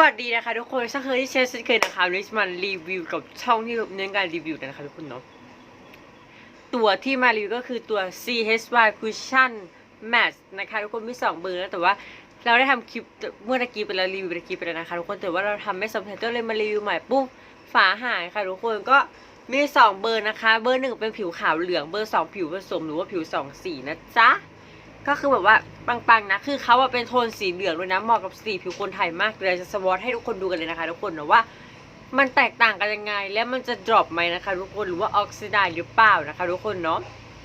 วัสดีนะคะทุกคนช่นเคยที่เชฟเช่นเคยนะคะวันนี้จะมารีวิวกับช่องที่เน้นการรีวิวนะคะทุกคนเนาะตัวที่มารีวิวก็คือตัว CHY Cushion Match นะคะทุกคนมีสองเบอร์แล้วแต่ว่าเราได้ทำคลิปเมื่อตะกี้ไปแล้วรีวิวตะกี้ไปแล้วนะคะทุกคนแต่ว่าเราทำไม่สำเร็จก็เลยมารีวิวใหม่ปุ๊บฝาหายค่ะทุกคนก็มีสองเบอร์นะคะ เบอร์หนึ่งเป็นผิวขาวเหลืองเบอร์สองผิวผสมหรือว่าผิวสองสีนะจ๊ะ ก็คือแบบว่าปังๆนะ คือเขาอะเป็นโทนสีเหลืองด้วยนะ เหมาะกับสีผิวคนไทยมากเลยจะสวอตให้ทุกคนดูกันเลยนะคะทุกคนนะว่ามันแตกต่างกันยังไง และมันจะดรอปไหมนะคะ ทุกคนหรือว่าออกซิไดหรือเปล่านะคะ ทุกคนเนาะ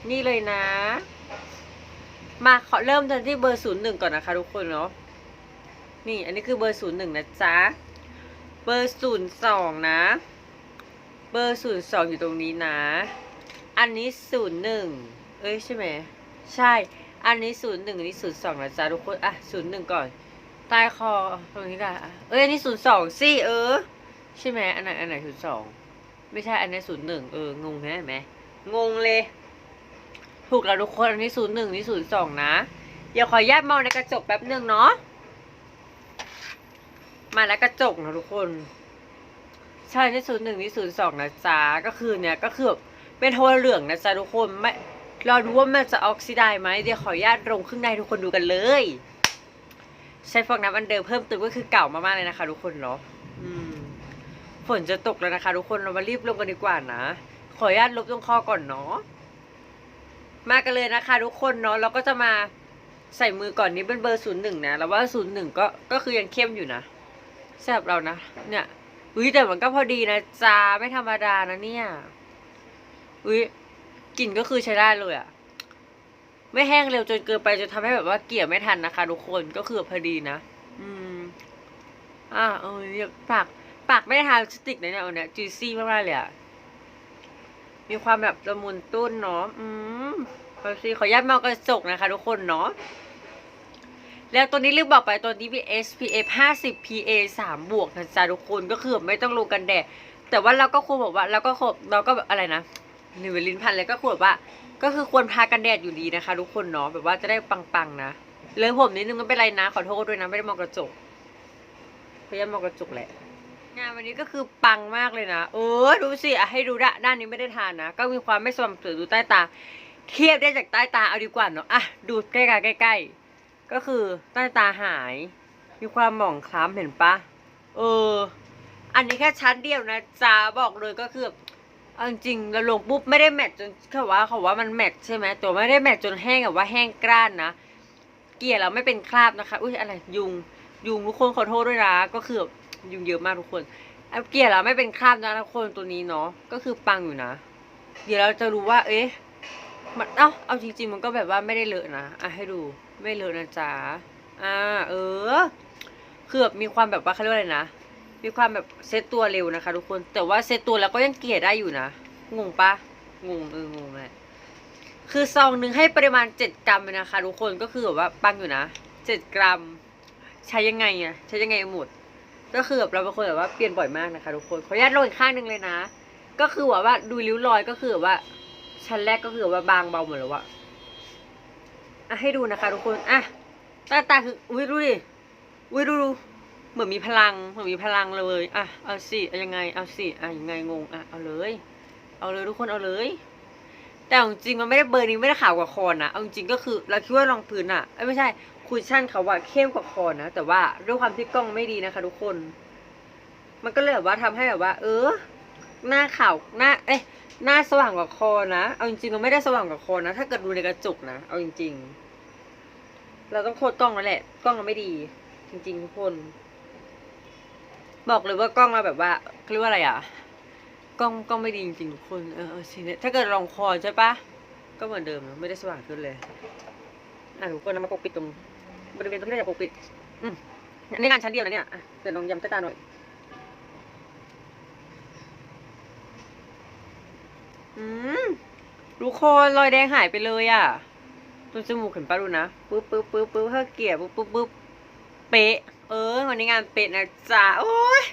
นี่เลยนะ มาขอเริ่มกันที่เบอร์ศูนย์หนึ่งก่อนนะคะ ทุกคนเนาะนี่อันนี้คือเบอร์ศูนย์หนึ่งนะจ๊ะเบอร์ศูนย์สองนะ เบอร์ศูนย์สองอยู่ตรงนี้นะ อันนี้ศูนย์หนึ่งเอ้ยใช่ไหมใช่ อันนี้ศูนย์หนึ่งอันนี้ศูนย์สองนะจ๊ะทุกคน อะศูนย์หนึ่งก่อน ใต้คอตรงนี้ได้อะเอ้ยอันนี้ศูนย์สองสิเออ ใช่ไหมอันไหนอันไหนศูนย์สองไม่ใช่อันนี้ศูนย์หนึ่งเอองงแน่ไหมงงเลย ถูกแล้วทุกคนอันนี้ศูนย์หนึ่งนี่ศูนย์สองนะเดี๋ยวขอแยกมองในกระจกแป๊บหนึ่งเนาะมาแล้วกระจกนะทุกคน ใช่นี่ศูนย์หนึ่งนี่ศูนย์สองนะจ๊ะก็คือเนี่ยก็คือเป็นโทนเหลืองนะจ๊ะทุกคนไม่ ราดูว่ามันจะออกซิไดไหมเดี๋ยวขออนุญาตลงข้างในทุกคนดูกันเลย ใช้ฟองน้ำอันเดิมเพิ่มเติมก็คือเก่ามากๆเลยนะคะ ทุกคนเนาะฝนจะตกแล้วนะคะ ทุกคนเรามารีบลงกันดีกว่านะขออนุญาตลบตรงคอก่อนเนาะมากันเลยนะคะ ทุกคนเนาะเราก็จะมาใส่มือก่อนนี้เป็นเบอร์ศูนย์หนึ่งนะแล้วว่าศูนย์หนึ่งก็ก็คือยังเข้มอยู่นะสำหรับเรานะเนี่ยอุ้ยแต่มันก็พอดีนะจ้าไม่ธรรมดานะเนี่ยอุ้ย กลิ่นก็คือใช้ได้เลยอะไม่แห้งเร็วจนเกินไปจนทำให้แบบว่าเกลี่ยไม่ทันนะคะทุกคนก็คือพอดีนะ อืม อ่าเออยปากปากไม่ทาลิปสติกนะเนี่ยเอาเนี่ยจูซี่มากๆเลยอะมีความแบบละมุนตุ้นเนาะอืมขอซีขออนุญาตมองกระจกนะคะ ทุกคนเนาะแล้วตัวนี้ลืมบอกไปตัวนี้มี SPF 50 PA 3 บวกนะจ๊ะทุกคนก็คือไม่ต้องลงกันแดดแต่ว่าเราก็ควรบอกว่าเราก็ควรเราก็แบบอะไรนะ หนิวลิ้นพันเลยก็ควรแบบว่า ก็คือควรทากันแดดอยู่ดีนะคะ ทุกคนเนาะแบบว่าจะได้ปังๆนะเลยผมนิดนึงไม่เป็นไรนะ ขอโทษด้วยนะไม่ได้มองกระจกพยายามมองกระจกแหละงานวันนี้ก็คือปังมากเลยนะเออดูสิอะให้ดูด้านด้านนี้ไม่ได้ทานนะ ก็มีความไม่สม่ำเสมอดูใต้ตา เทียบได้จากใต้ตาเอาดีกว่าเนาะอะดูใกล้ๆใกล้ๆก็คือใต้ตาหาย มีความหมองคล้ำเห็นปะเออ อันนี้แค่ชั้นเดียวนะจ้าบอกเลยก็คือ เอาจริงเราลงปุ๊บไม่ได้แมทจนเขาว่าเขาว่ามันแมทใช่ไหมแต่ไม่ได้แมทจนแห้งแบบว่าแห้งกร้านนะเกลี่ยเราไม่เป็นคราบนะคะ อุ้ยอะไรยุงยุงทุกคนขอโทษด้วยนะก็คือยุงเยอะมากทุกคนเอเกลี่ยเราไม่เป็นคราบนะทุกคนตัวนี้เนาะก็คือปังอยู่นะ เดี๋ยวเราจะรู้ว่า เอ๊ะมันเอ้าเอาจริง ๆ มันก็แบบว่าไม่ได้เลอะนะอะให้ดูไม่เลอะนะจ๊ะอ่าเออคือแบบมีความแบบว่าเขาเรียกอะไรนะ มีความแบบเซตตัวเร็วนะคะ ทุกคน แต่ว่าเซตตัวแล้วก็ยังเกลี่ยได้อยู่นะ งงปะงงเอองงเลยคือซองหนึ่งให้ปริมาณเจ็ดกรัมเลยนะคะทุกคนก็คือแบบว่าปังอยู่นะเจ็ดกรัม ใช้ยังไงอะใช้ยังไงหมด ก็คือแบบเราเป็นคนแบบว่าเปลี่ยนบ่อยมากนะคะทุกคนขออนุญาตลงอีกข้างหนึ่งเลยนะ ก็คือแบบว่าดูริ้วรอยก็คือแบบว่า ชั้นแรกก็คือแบบว่าบางเบาหมดแล้วอะอะให้ดูนะคะทุกคนอะตาตาคืออุ้ยดูดิอุ้ยดูดู เหมือนมีพลังเหมือนมีพลังเลยอะเอาสิเอายังไงเอาสิอะยังไงงงอะเอาเลย เอาเลยทุกคนเอาเลย แต่จริงมันไม่ได้เบอร์นี้ไม่ได้ขาวกว่าคอนนะเอาจริงก็คือเราคิดว่ารองพื้นอะไม่ใช่คุชชั่นเขาว่าเข้มกว่าคอนนะแต่ว่าด้วยความที่กล้องไม่ดีนะคะ ทุกคน มันก็เลยแบบว่าทำให้แบบว่า เออ หน้าขาวหน้า เอ๊ะหน้าสว่างกว่าคอนะ เอาจริงๆมันไม่ได้สว่างกว่าคอนะ ถ้าเกิดดูในกระจกนะ เอาจริง ๆ เราต้องโคตรกล้องแล้วแหละ กล้องเราไม่ดี จริง ๆ ทุกคน บอกเลยว่ากล้องเราแบบว่าเรียกว่าอะไรอะ กล้องกล้องไม่ดีจริงๆทุกคนเออเออสิเนี่ยถ้าเกิดลองคอใช่ปะก็เหมือนเดิมไม่ได้สว่างขึ้นเลยอะทุกคนนำมาปกปิดตรงบริเวณตรงที่เราจะปกปิด อืมอันนี้งานชั้นเดียวนะเนี่ยเดี๋ยวลองย้ำใต้ตาหน่อยอืมทุกคนรอยแดงหายไปเลยอะตรงจมูกเห็นปะดูนะปึ๊บปึ๊บปึ๊บปึ๊บถ้าเกลี่ยปึ๊บปึ๊บปึ๊บเป๊ะ เออ วันนี้งานเป๊ะนะจ๊ะโอ้ย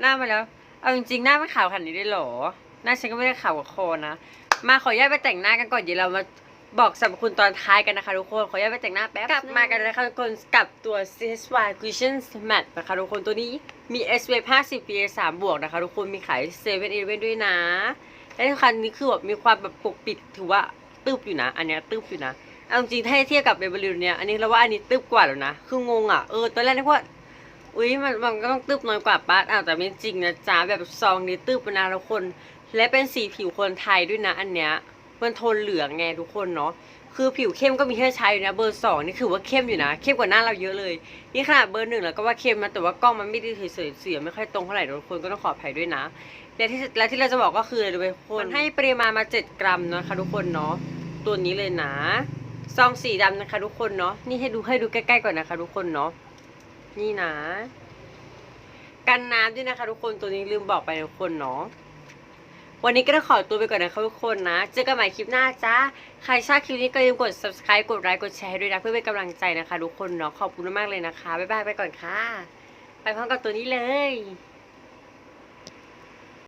หน้ามาแล้ว เอาจริงๆหน้าไม่ขาวขนาดนี้ได้หรอ หน้าฉันก็ไม่ได้ขาวกว่าคอนะ มาขออนุญาตไปแต่งหน้ากันก่อนเดี๋ยวเรามาบอกสรรพคุณตอนท้ายกันนะคะทุกคน ขออนุญาตไปแต่งหน้าแป๊บ กลับมากันนะคะทุกคน กับตัว CSY Cushion Matte นะคะทุกคนตัวนี้มี SPF 50 PA 3บวกนะคะทุกคนมีขาย7 e เ e ่ e ด้วยนะและคัญนี้คือแบบมีความแบบปกปิดถือว่าตึบอยู่นะ อันเนี้ยตึบอยู่นะ เอาจริงถ้าเทียบกับเบเบอร์ลินเนี่ยอันนี้เราว่าอันนี้ตึบกว่าแล้วนะ คืองงอะ เออ ตอนแรกนึกว่า อุ้ยมันมันก็ต้องตึบน้อยกว่าป้าอ้าวแต่ไม่จริงนะจ๊ะแบบซองนี้ตึบนะทุกคน และเป็นสีผิวคนไทยด้วยนะ อันเนี้ย มันโทนเหลืองไงทุกคนเนาะ คือผิวเข้มก็มีให้ใช้อยู่นะ เบอร์สองนี่คือว่าเข้มอยู่นะ เข้มกว่าหน้าเราเยอะเลย นี่ขนาดเบอร์หนึ่งแล้วก็ว่าเข้มนะแต่ว่ากล้องมันไม่ได้เฉยเสียไม่ค่อยตรงเท่าไหร่ทุกคนก็ต้องขออภัยด้วยนะ และที่และที่เราจะบอกก็คืออะไรรู้ไหมทุกคนมันให้ปริมาณมา 7 กรัมนะคะทุกคนเนาะ ตัวนี้เลยนะ ซองสีดำนะคะ ทุกคนเนาะนี่ให้ดูให้ดูใกล้ๆก่อนนะคะ ทุกคนเนาะนี่นะ กันน้ำด้วยนะคะ ทุกคนตัวนี้ลืมบอกไปทุกคนเนาะวันนี้ก็ต้องขอตัวไปก่อนนะคะทุกคนนะ เจอกันใหม่คลิปหน้าจ้า ใครชอบคลิปนี้ก็อย่าลืมกด subscribe กดไลค์ กดแชร์ให้ด้วยนะ เพื่อเป็นกำลังใจนะคะทุกคนเนาะ ขอบคุณมากเลยนะคะ บ๊ายบายไปก่อนค่ะ ไปพร้อมกับตัวนี้เลย